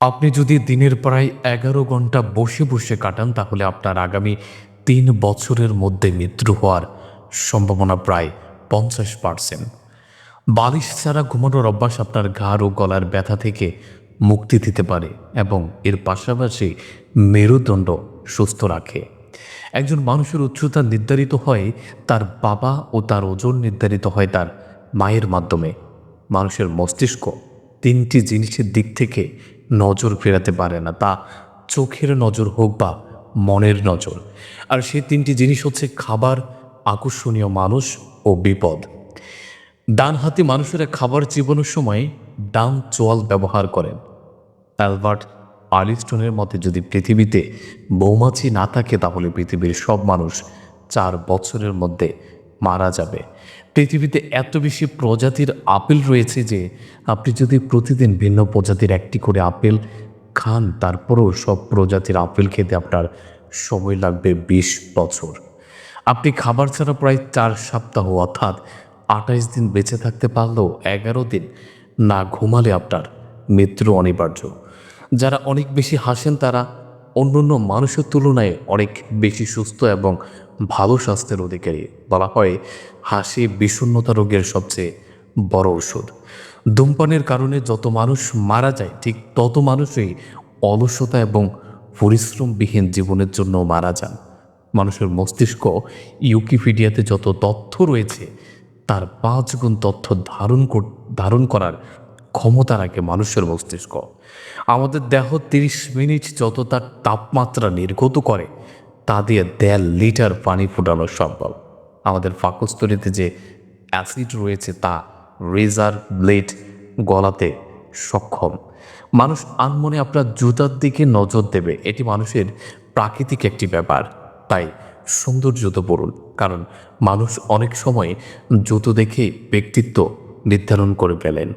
আপনি যদি দিনের প্রায় এগারো ঘণ্টা বসে বসে কাটান, তাহলে আপনার আগামী তিন বছরের মধ্যে মৃত্যু হওয়ার সম্ভাবনা প্রায় পঞ্চাশ পার্সেন্ট। বালিশ ছাড়া ঘুমানোর অভ্যাস আপনার ঘাড় ও গলার ব্যথা থেকে মুক্তি দিতে পারে এবং এর পাশাপাশি মেরুদণ্ড সুস্থ রাখে। একজন মানুষের উচ্চতা নির্ধারিত হয়, তার বাবা ও তার ওজন নির্ধারিত হয় তার মায়ের মাধ্যমে। মানুষের মস্তিষ্ক তিনটি জিনিসের দিক থেকে নজর ফেরাতে পারে না, তা চোখের নজর হোক বা মনের নজর। আর সেই তিনটি জিনিস হচ্ছে খাবার, আকর্ষণীয় মানুষ ও বিপদ। ডান হাতি মানুষেরা খাবার চিবানোর সময় ডান চোয়াল ব্যবহার করেন। অ্যালবার্ট আর্লিস্টনের মতে যদি পৃথিবীতে মৌমাছি না থাকে, তাহলে পৃথিবীর সব মানুষ চার বছরের মধ্যে মারা যাবে। পৃথিবীতে এত বেশি প্রজাতির আপেল রয়েছে যে, আপনি যদি প্রতিদিন ভিন্ন প্রজাতির একটি করে আপেল খান, তারপরেও সব প্রজাতির আপেল খেতে আপনার সময় লাগবে বিশ বছর। আপনি খাবার ছাড়া প্রায় চার সপ্তাহ অর্থাৎ আঠাইশ দিন বেঁচে থাকতে পারলেও এগারো দিন না ঘুমালে আপনার মৃত্যু অনিবার্য। যারা অনেক বেশি হাসেন, তারা অন্যান্য মানুষের তুলনায় অনেক বেশি সুস্থ এবং ভালো স্বাস্থ্যের অধিকারী। বলা হয়, হাসি বিষণ্ণতা রোগের সবচেয়ে বড় ওষুধ ধূমপানের কারণে যত মানুষ মারা যায়, ঠিক তত মানুষই অলসতা এবং পরিশ্রমবিহীন জীবনের জন্য মারা যান। মানুষের মস্তিষ্ক ইউকিপিডিয়াতে যত তথ্য রয়েছে, তার পাঁচ গুণ তথ্য ধারণ ধারণ করার ক্ষমতা রাখে মানুষের মস্তিষ্ক। আমাদের দেহ তিরিশ মিনিট যত তার তাপমাত্রা নির্গত করে, তা দিয়ে দেড় লিটার পানি ফোটানো সম্ভব। আমাদের পাকস্থলীতে যে অ্যাসিড রয়েছে, তা রেজার ব্লেড গলাতে সক্ষম। মানুষ আনমনে আপনার জুতার দিকে নজর দেবে। এটি মানুষের প্রাকৃতিক একটি ব্যাপার। তাই সুন্দর জুতো পরুন কারণ মানুষ অনেক সময় জুতো দেখে ব্যক্তিত্ব নির্ধারণ করে ফেলেন।